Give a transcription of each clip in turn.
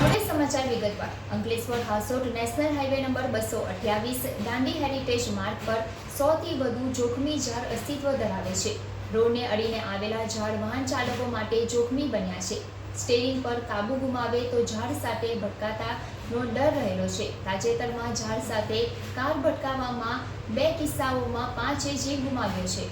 હવે સમાચાર વિગતવાર. Ankleshwar Hansot national highway number બસો અઠ્યાવીસ દાંડી હેરિટેજ માર્ગ પર સોથી વધુ જોખમી ઝાડ અસ્તિત્વ ધરાવે છે. રોડને અડીને આવેલા ઝાડ વાહન ચાલકો માટે જોખમી બન્યા છે. સ્ટેરિંગ પર કાબુ ગુમાવે તો ઝાડ સાથે ભટકાતાનો ડર રહેલો છે. તાજેતરમાં ઝાડ સાથે કાર ભટકાવવામાં બે કિસ્સાઓમાં પાંચે જીવ ગુમાવ્યો છે.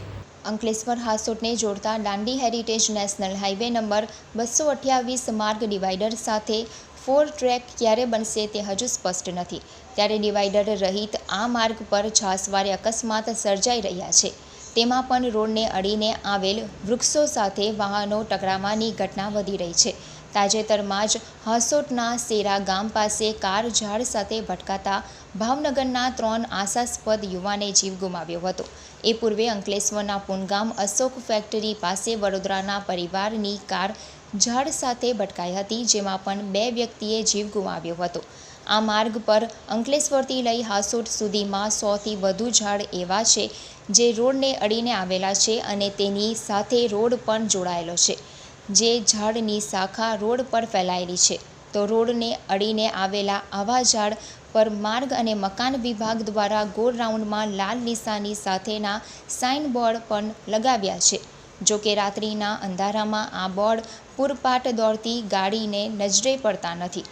અંકલેશ્વર હાસોટને જોડતા Dandi heritage national highway number બસો અઠ્યાવીસ માર્ગ ડિવાઈડર સાથે ફોર ટ્રેક ક્યારે બનશે તે હજુ સ્પષ્ટ નથી. ત્યારે ડિવાઈડર રહિત આ માર્ગ પર છાસવારે અકસ્માત સર્જાઈ રહ્યા છે. તેમાં પણ રોડને અડીને આવેલ વૃક્ષો સાથે વાહનો ટકરાવાની ઘટના વધી રહી છે. તાજેતરમાં જ હાસોટના સેરા ગામ પાસે કાર ઝાડ સાથે ભટકાતા ભાવનગરના ત્રણ આશાસ્પદ યુવાને જીવ ગુમાવ્યો હતો. એ પૂર્વે અંકલેશ્વરના પુનગામ અશોક ફેક્ટરી પાસે વડોદરાના પરિવારની કાર ઝાડ સાથે ભટકાઈ હતી, જેમાં પણ બે વ્યક્તિએ જીવ ગુમાવ્યો હતો. આ માર્ગ પર અંકલેશ્વરથી લઈ હાસોટ સુધીમાં સોથી વધુ ઝાડ એવા છે, જે રોડને અડીને આવેલા છે અને તેની સાથે રોડ પણ જોડાયેલો છે. જે ઝાડની શાખા રોડ પર ફેલાયેલી છે. તો રોડને અડીને આવેલા આવા ઝાડ પર માર્ગ અને મકાન વિભાગ દ્વારા ગોળ રાઉન્ડમાં લાલ નિશાની સાથેના સાઇન બોર્ડ પણ લગાવ્યા છે. જો કે રાત્રિના અંધારામાં આ બોર્ડ પૂરપાટ દોડતી ગાડીને નજરે પડતા નથી.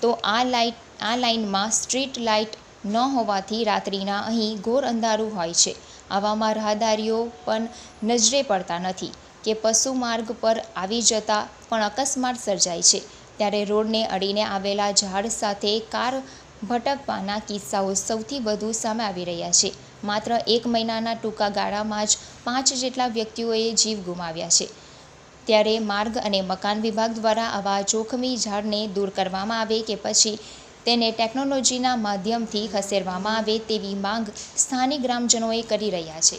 તો આ લાઇટ, આ લાઇનમાં સ્ટ્રીટ લાઇટ ન હોવાથી રાત્રિના અહીં ઘોર અંધારું હોય છે. આવામાં રાહદારીઓ પણ નજરે પડતા નથી. કે પશુ માર્ગ પર આવી જતા પણ અકસ્માત સર્જાય છે. ત્યારે રોડને અડીને આવેલા ઝાડ સાથે કાર ભટકવાના કિસ્સાઓ સૌથી વધુ સામે આવી રહ્યા છે. માત્ર એક મહિનાના ટૂંકા ગાળામાં જ પાંચ જેટલા વ્યક્તિઓએ જીવ ગુમાવ્યા છે. ત્યારે માર્ગ અને મકાન વિભાગ દ્વારા આવા જોખમી ઝાડને દૂર કરવામાં આવે કે પછી તેને ટેકનોલોજીના માધ્યમથી ખસેડવામાં આવે તેવી માંગ સ્થાનિક ગ્રામજનોએ કરી રહ્યા છે.